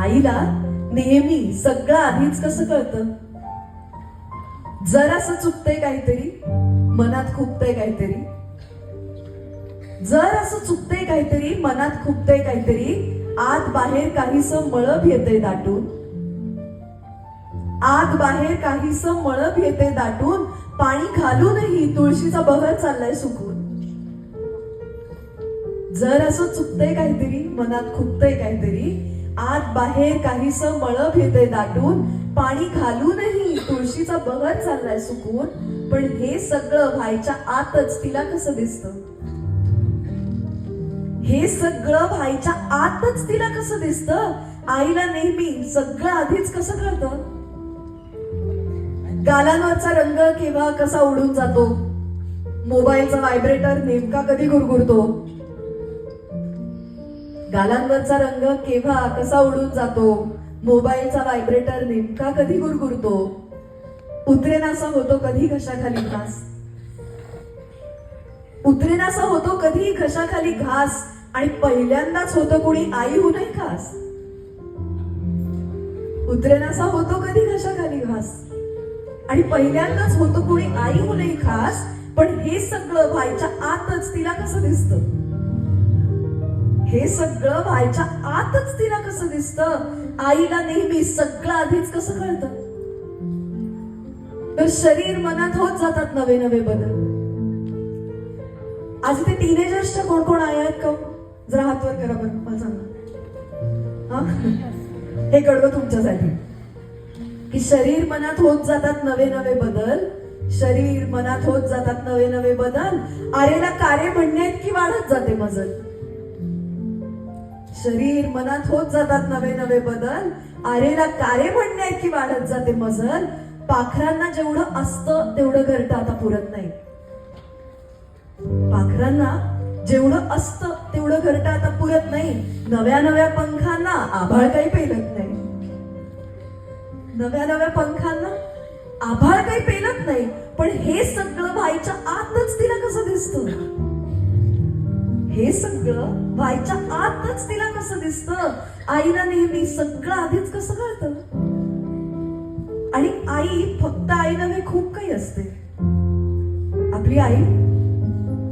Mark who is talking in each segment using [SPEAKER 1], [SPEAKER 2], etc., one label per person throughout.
[SPEAKER 1] आईला नेहमी सगळं आधीच कसं कळतं? जर असं चुकतंय काहीतरी मनात खुपतंय काहीतरी. जर असं चुकतंय काहीतरी मनात खुपतंय काहीतरी आत बाहेर काहीस मळब येते दाटून. आत बाहेर काहीस मळब येते दाटून पाणी घालूनही तुळशीचा बहर चाललाय सुकून. जर असं चुकतंय काहीतरी मनात खुपतंय काहीतरी आत बाहेर काहीस मळ येते दाटून पाणी घालूनही तुळशीचा बहर चाललाय सुकून. पण हे सगळं व्हायच्या आतच तिला कसं दिसतं? हे सगळं व्हायच्या आतच तिला कसं दिसतं? आईला नेहमी सगळं आधीच कसं करत गालांवरचा रंग केव्हा कसा उडून जातो? मोबाईलचा व्हायब्रेटर नेमका कधी गुरगुरतो? गालांवरचा रंग केव्हा कसा उडून जातो? मोबाईलचा व्हायब्रेटर नेमका कधी गुरगुरतो? उतरेनासा होतो कधी घशाखाली घास? उतरेनासा होतो कधी घशाखाली घास? आणि पहिल्यांदाच होतं कोणी आई खास? उतरेनासा होतो कधी घशाखाली घास? आणि पहिल्यांदाच होतो कोणी आई खास? पण हे सगळं व्हायच्या आतच तिला कसं दिसतं? हे सगळं व्हायच्या आतच तिला कसं दिसतं? आईला नेहमी सगळं आधीच कसं कळतं? तर शरीर मनात होत जातात नवे नवे बदल. आज ते टीनेजर्सच्या कोण कोण आहेत का? जरा हातवर करा बरं मला सांगा. हा? हे कडवं तुमच्यासाठी. की शरीर मनात होत जातात नवे नवे बदल शरीर मनात होत जातात नवे नवे बदल आरेला कार्य म्हणण्यात की वाढत जाते मजल. शरीर मनात होत जातात नवे नवे बदल. आरेला कारे म्हणण्यात वाढत जाते मजल. पाखरांना जेवढं असतं तेवढं घरटं आता पुरत नाही. पाखरांना जेवढं असतं तेवढं घरटं आता पुरत नाही. नव्या नव्या पंखांना आभाळ काही पेलत नाही. नव्या नव्या पंखांना आभाळ काही पेलत नाही. पण हे सगळं व्हायच्या आतच तिला कसं दिसत? हे सगळं व्हायच्या आतच तिला कसं दिसतं? आईला नेहमी सगळं आधीच कसं कळतं? आणि आई फक्त आई नव्हे खूप काही असते. आपली आई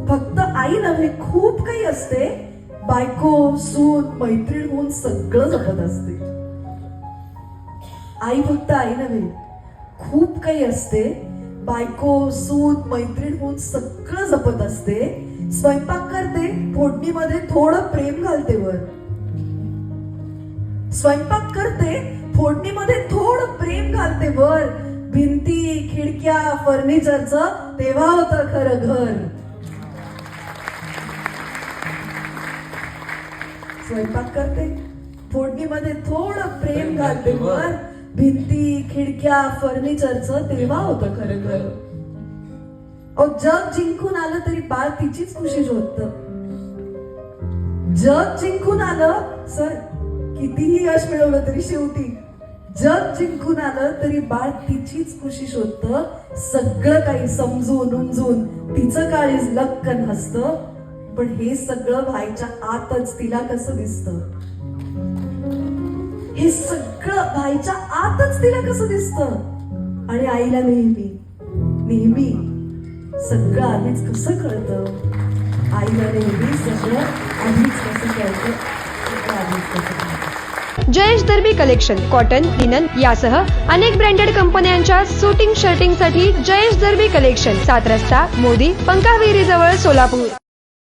[SPEAKER 1] फक्त आई नव्हे खूप काही असते. बायको सून मैत्रीण होऊन सगळं जपत असते. आई फक्त आई नव्हे खूप काही असते. बायको सून मैत्रीण होऊन सगळं जपत असते. स्वयंपाक करते फोडणीमध्ये थोडं प्रेम घालते वर. स्वयंपाक करते फोडणीमध्ये थोडं प्रेम घालते वर. भिंती खिडक्या फर्निचरचं तेव्हा होतं खरं घर. स्वयंपाक करते फोडणीमध्ये थोडं प्रेम घालते वर. भिंती खिडक्या फर्निचरचं तेव्हा होतं खरं घर अहो जग जिंकून आलं तरी बाळ तिचीच खुशी शोधत जग जिंकून आलं सर कितीही यश मिळवलं तरी शेवटी. जग जिंकून आलं तरी बाळ तिचीच खुशी शोधत. सगळं काही समजून उमजून तिचं काळीज लक्कन हसत. पण हे सगळं व्हायच्या आतच तिला कसं दिसतं? हे सगळं व्हायच्या आतच तिला कसं दिसत? आणि आईला नेहमी नेहमी सगळं आधीच कसं कळतं? आईला नेहमी सगळं आधीच कसं कळतं? आधीच कसं
[SPEAKER 2] Jayesh Darbi collection cotton linen यासह अनेक ब्रँडेड कंपन्यांच्या सुटिंग शर्टिंगसाठी जयेश दर्बी कलेक्शन सात रस्ता मोदी पंकाविहिरी जवळ सोलापूर.